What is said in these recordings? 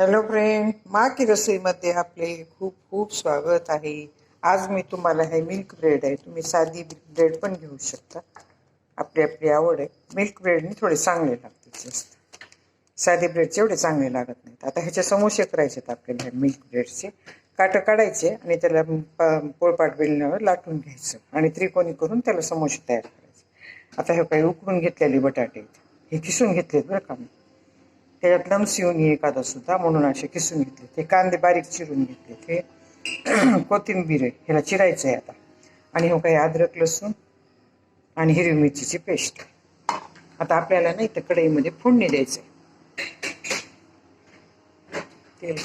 Hello friend मा की रसोईमध्ये आपले खूप खूप स्वागत आहे. आज मी तुम्हाला हे मिल्क ब्रेड आहे. तुम्ही साधी ब्रेड पण घेऊ शकता. आपली आपली आवड आहे. मिल्क ब्रेडने थोडे चांगले लागते जास्त. साधे ब्रेडचे एवढे चांगले लागत नाहीत. आता ह्याचे समोसे करायचे आहेत आपल्याला ह्या मिल्क ब्रेडचे. काटं काढायचे आणि त्याला प- पोळपाट बेलण्यावर लाटून घ्यायचं आणि त्रिकोणी करून त्याला समोसे तयार करायचे. आता हे काही उकडून घेतलेले बटाटे आहेत. हे किसून घेतलेत बरं का मी त्याच्यात लम्स येऊन ये एखादा सुद्धा म्हणून असे किसून घेतले. ते कांदे बारीक चिरून घेतले ते. कोथिंबीर आहे ह्याला चिरायचं आहे आता. आणि हो काही अद्रक लसूण आणि हिरवी मिरचीची पेस्ट. आता आपल्याला नाही तर कढईमध्ये फोडणी द्यायचं आहे. तेल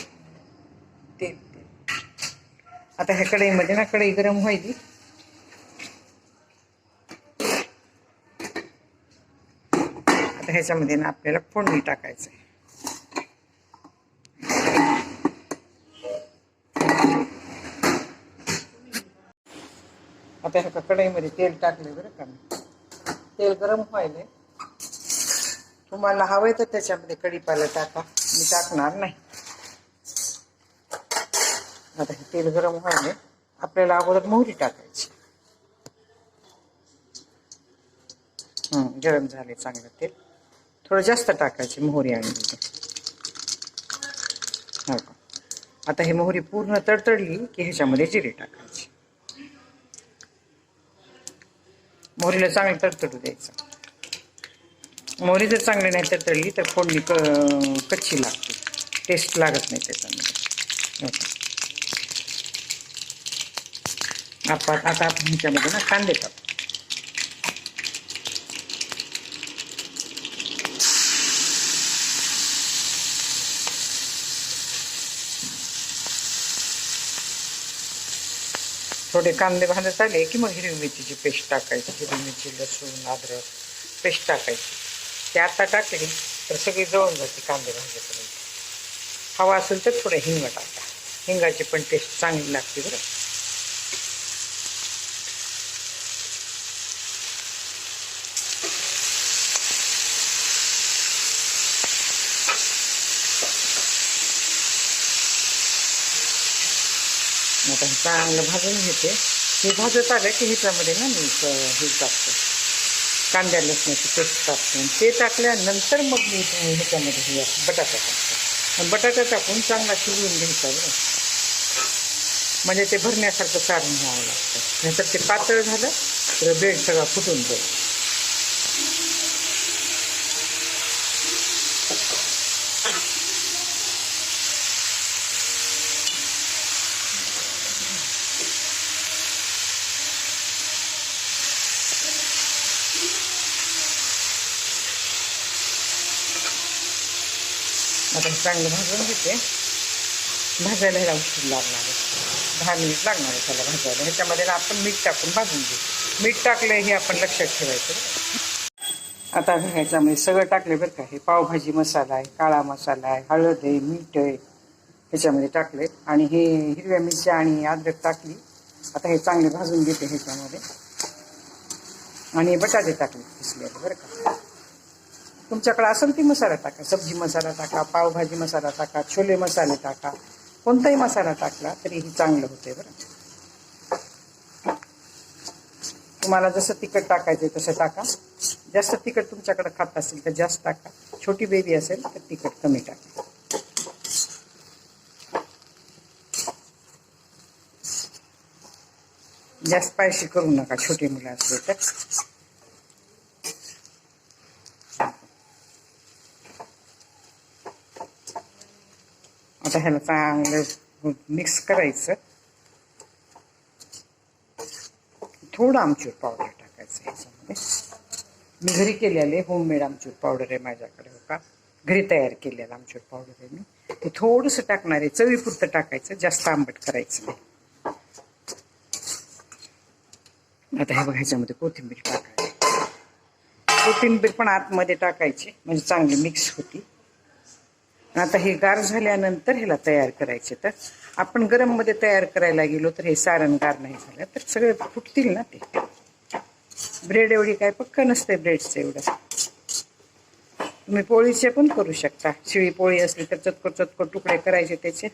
तेल तेल. आता ह्या कढईमध्ये ना कढई गरम व्हायली. आता ह्याच्यामध्ये ना आपल्याला फोडणी टाकायचं आहे. आता ह्या कढईमध्ये तेल टाकले बरं का तेल गरम व्हायले तुम्हाला हवंय तर त्याच्यामध्ये कढीपाला टाका. मी टाकणार नाही. आता हे तेल गरम व्हायले आपल्याला अगोदर मोहरी टाकायची. हम्म गरम झाले चांगलं तेल. थोडं जास्त टाकायची मोहरी आणि हो का? आता हे मोहरी पूर्ण तडतडली की ह्याच्यामध्ये जिरे टाकायचे. मोहरीला चांगलं तडतडू द्यायचं. मोहरी जर चांगली नाही तडतडली तर फोडणी क कच्ची लागते. टेस्ट लागत नाही त्याच्यामध्ये. हो आता आपण ह्याच्यामध्ये ना कांदे टाकू. थोडे कांदे भाजत आले की मग हिरवी मिरचीची पेस्ट टाकायची हिरवी मिरची लसूण अद्रक पेस्ट टाकायची. ते आता टाकली तर सगळी जळून जाते कांदे भाजेपर्यंत हवा असेल तर थोडं हिंग टाका. हिंगाची पण टेस्ट चांगली लागते बरं. आता हे चांगलं भाजून घेते. हे भाजत आलं की ह्याच्यामध्ये ना मी हे टाकतो. कांद्या लसणाची पेस्ट टाकतो. आणि ते टाकल्यानंतर मग मी ह्याच्यामध्ये हे बटाटा टाकतो. आणि बटाटा टाकून चांगला शिजवून घ्यायचा बरं. म्हणजे ते भरण्यासारखं कारण घ्यावं लागतं. नंतर ते पातळ झालं तर बेड सगळा फुटून जाईल. आता चांगलं भाजून घेते भाजायला ह्याला उशीर लागणार आहे. दहा मिनिट लागणार आहे त्याला भाजायला. ह्याच्यामध्ये ना आपण मीठ टाकून भाजून घेऊ. मीठ टाकलं हे आपण लक्षात ठेवायचं. आता ह्याच्यामध्ये सगळं टाकले बरं का. हे पावभाजी मसाला आहे काळा मसाला आहे हळद आहे मीठ आहे. ह्याच्यामध्ये टाकले आणि हे हिरव्या मिरच्या आणि अद्रक टाकली. आता हे चांगले भाजून घेते ह्याच्यामध्ये. आणि बटाटे टाकले किसले बरं का. तुमच्याकडे असेल ती मसाला टाका. सब्जी मसाला टाका पावभाजी मसाला टाका छोले मसाले टाका. कोणताही मसाला टाकला तरीही चांगलं होते बरं. तुम्हाला जसं तिखट टाकायचं तसं टाका. जास्त तिखट तुमच्याकडे खात असेल तर जास्त टाका. छोटी बेबी असेल तर तिखट कमी टाका. जास्त स्पायसी करू नका छोटी मुलं असले तर. आता ह्याला चांगलं मिक्स करायचं. थोडं आमचूर पावडर टाकायचं ह्याच्यामध्ये मी घरी केलेले होममेड आमचूर पावडर आहे माझ्याकडे हो का घरी तयार केलेलं आमचूर पावडर आहे मी. ते थोडंसं टाकणार आहे चवीपुरतं टाकायचं जास्त आंबट करायचं नाही. आता हे बघा ह्याच्यामध्ये कोथिंबीर टाकायची. कोथिंबीर पण आतमध्ये टाकायची म्हणजे चांगली मिक्स होती. आता हे गार झाल्यानंतर ह्याला तयार करायचे. तर आपण गरममध्ये तयार करायला गेलो तर हे सारण गार नाही झालं तर सगळे फुटतील ना ते. ब्रेड एवढी काय पक्क नसते ब्रेडचं एवढं. तुम्ही पोळीचे पण करू शकता. शिळी पोळी असली तर चतकोर चतकोर तुकडे करायचे त्याचे.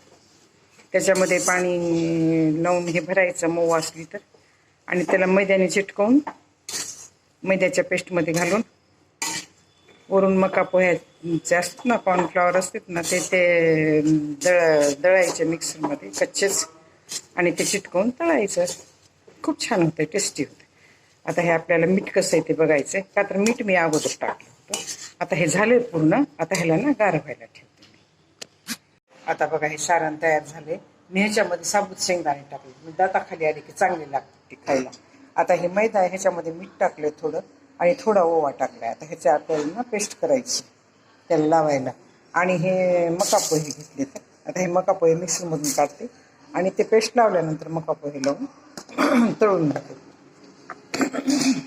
त्याच्यामध्ये पाणी लावून हे भरायचं मऊ असली तर. आणि त्याला मैद्याने चिटकवून मैद्याच्या पेस्टमध्ये घालून. वरून मका पोह्याचे असतात ना कॉर्नफ्लॉवर असतात ना ते ते दळ दळायचे मिक्सरमध्ये कच्चेच. आणि ते चिटकवून तळायचं. खूप छान होतं टेस्टी होतं आता हे आपल्याला मीठ कसं आहे ते बघायचं का तर मीठ मी अगोदर टाकलं होतं. आता हे झाले पूर्ण. आता ह्याला ना गार व्हायला ठेवते मी. आता बघा हे सारण तयार झाले मी ह्याच्यामध्ये साबूत शेंगदाणे टाकले. मी दाताखाली आले की चांगले लागते ते खायला. आता हे मैदा आहे ह्याच्यामध्ये मीठ टाकले थोडं. आणि थोडा ओवा टाकलाय. आता ह्याच्या आपल्याला ना पेस्ट करायची. त्याला लावायला. आणि हे मका पोहे घेतले. तर आता हे मका पोहे मिक्सरमधून काढते. आणि ते पेस्ट लावल्यानंतर मका पोहे लावून तळून घेते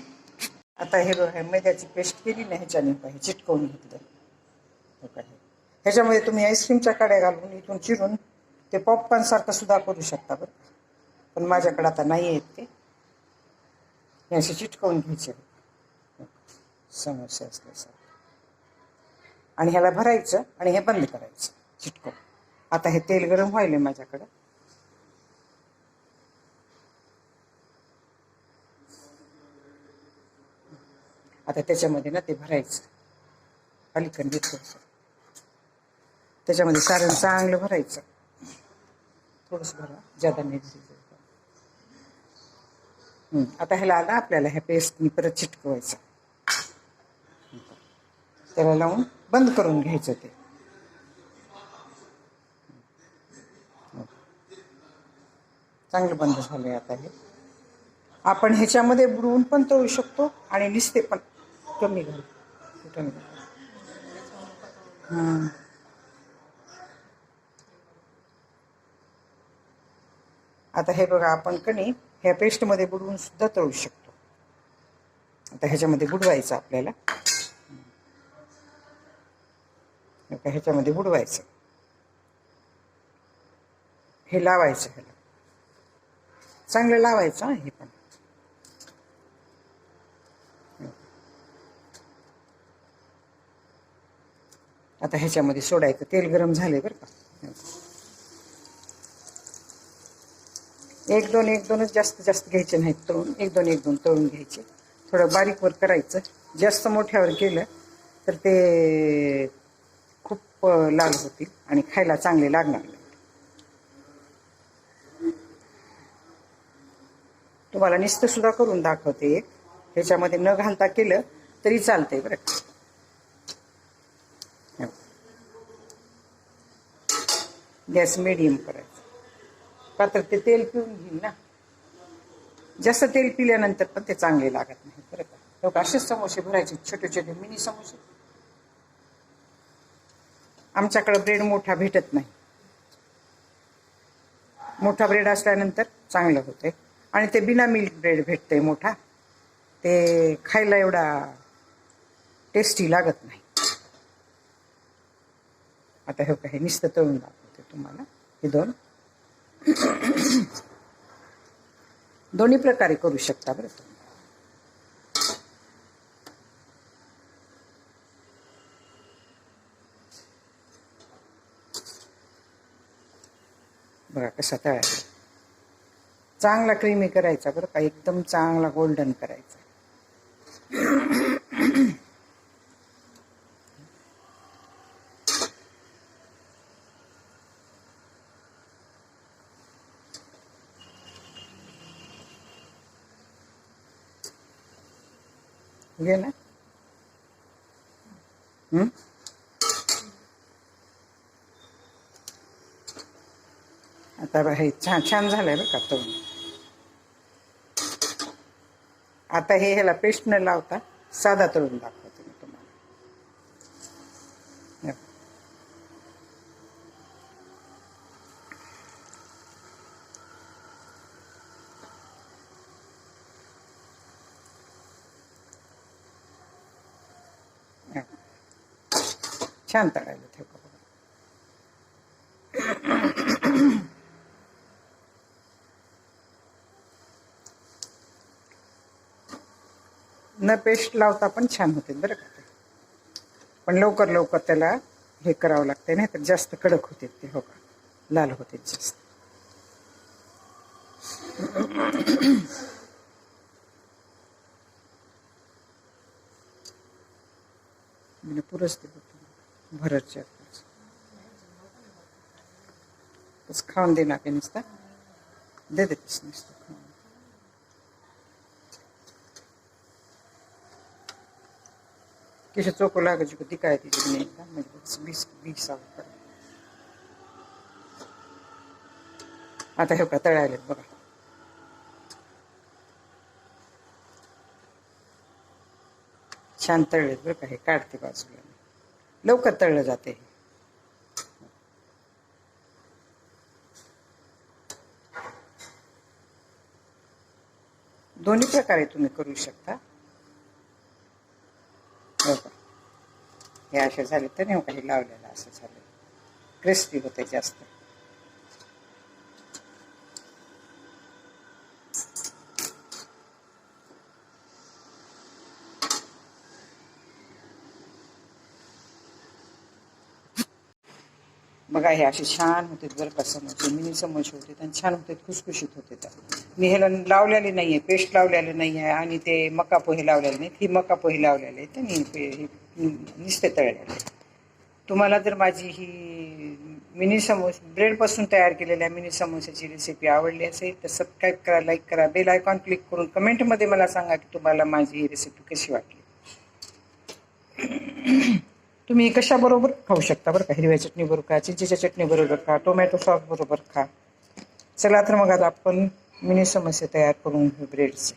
आता हे बघा मैद्याची पेस्ट केली ना ह्याच्याने हे चिटकवून घेतलं. काय ह्याच्यामध्ये तुम्ही आईस्क्रीमच्या काड्या घालून इथून चिरून ते पॉपकॉर्नसारखं सुद्धा करू शकता बरं. पण माझ्याकडे आता नाही आहेत ते. हे असे चिटकवून घ्यायचे समोसे असल्यासारखं. आणि ह्याला भरायचं आणि हे बंद करायचं चिटकवून आता हे तेल गरम व्हायले माझ्याकडं. आता त्याच्यामध्ये ना ते भरायचं. अलीकडे थोडस त्याच्यामध्ये सारण चांगलं भरायचं. थोडंसं भरा ज्यादा नाही आता ह्याला आला आपल्याला ह्या पेस्टनी परत चिटकवायचं. त्याला लावून बंद करून घ्यायचं ते. चांगलं बंद झालंय आता हे. आपण ह्याच्यामध्ये बुडवून पण तळू शकतो आणि निसते पण कमी घाल कुठं हां. आता हे बघा आपण कणी ह्या पेस्टमध्ये बुडवून सुद्धा तळू शकतो. आता ह्याच्यामध्ये बुडवायचं आपल्याला. ह्याच्यामध्ये बुडवायचं. हे लावायचं ह्याला. चांगलं लावायचं हे पण. आता ह्याच्यामध्ये सोडायचं तेल गरम झाले बरं का. एक दोन एक दोनच जास्त जास्त घ्यायचे नाहीत तळून. एक दोन एक दोन तळून घ्यायचे. थोडं बारीकवर करायचं. जास्त मोठ्यावर केलं तर ते लाल होतील आणि खायला चांगले लागणार. नाही तुम्हाला नुसतं सुद्धा करून दाखवते एक. ह्याच्यामध्ये न घालता केलं तरी चालतंय बरं. गॅस मिडियम करायचा. का तर ते तेल पिऊन घेईल ना. जास्त तेल पिल्यानंतर पण ते चांगले लागत नाही बरं का. लोक असेच समोसे भरायचे छोटे छोटे मिनी समोसे. आमच्याकडं ब्रेड मोठा भेटत नाही. मोठा ब्रेड असल्यानंतर चांगलं होते आणि ते बिना मिल्क ब्रेड भेटते मोठा. ते खायला एवढा टेस्टी लागत नाही. आता हे काही निस्त तळून दाखवते तुम्हाला. हे दोन. दोन्ही प्रकारे करू शकता बरं तुम्ही. बघा कसा तळायचं चांगला क्रीमी करायचा बरं का एकदम चांगला गोल्डन करायचा. गेला ना हं? आता हे छान छान झालंय बरं का तळून आता हे ह्याला पेस्ट न लावता साधा तळून दाखवते मी तुम्हाला. छान तळायला ठेव न पेस्ट लावता पण छान होते बरं का? ते पण लवकर लवकर त्याला हे करावं लागते नाही तर जास्त कडक होते ते हो का? लाल होते जास्त. म्हणजे पुरच ते भरतच्या खाऊन दे ना काही नुसतं. दे दे नुसतं कशी चोको लागायची होती काय तिची नाही का म्हणजे वीस वीस आता हे का तळायलेत बघा. छान तळलेत बरं का हे काढते बाजूला. लवकर तळलं जाते दोन्ही प्रकारे तुम्ही करू शकता हो का हे असे झाले तर नाही हो काही लावलेलं असं झालं. क्रिस्पी होते जास्त. बघा हे असे छान होते बरं का समोसे मिनी समोसे होते आणि छान होते खुसखुशीत होते त्या. मी ह्याला लावलेले नाही आहे पेस्ट लावलेले नाही आहे आणि ते मका पोहे लावलेले नाहीत. ही मका पोहे लावलेले आहेत आणि दिसते तळ्याला तुम्हाला जर माझी ही मिनी समोस ब्रेडपासून तयार केलेल्या मिनी समोस्याची रेसिपी आवडली असेल तर सबस्क्राईब करा लाईक करा बेल आयकॉन क्लिक करून कमेंटमध्ये मला सांगा की तुम्हाला माझी ही रेसिपी कशी वाटली. तुम्ही कशाबरोबर खाऊ शकता बरं का? हिरव्या चटणी बरोबर खा चिंचेच्या चटणी बरोबर खा टोमॅटो सॉस बरोबर खा. चला तर मग आता आपण मिनी समोसे तयार करून ब्रेडचे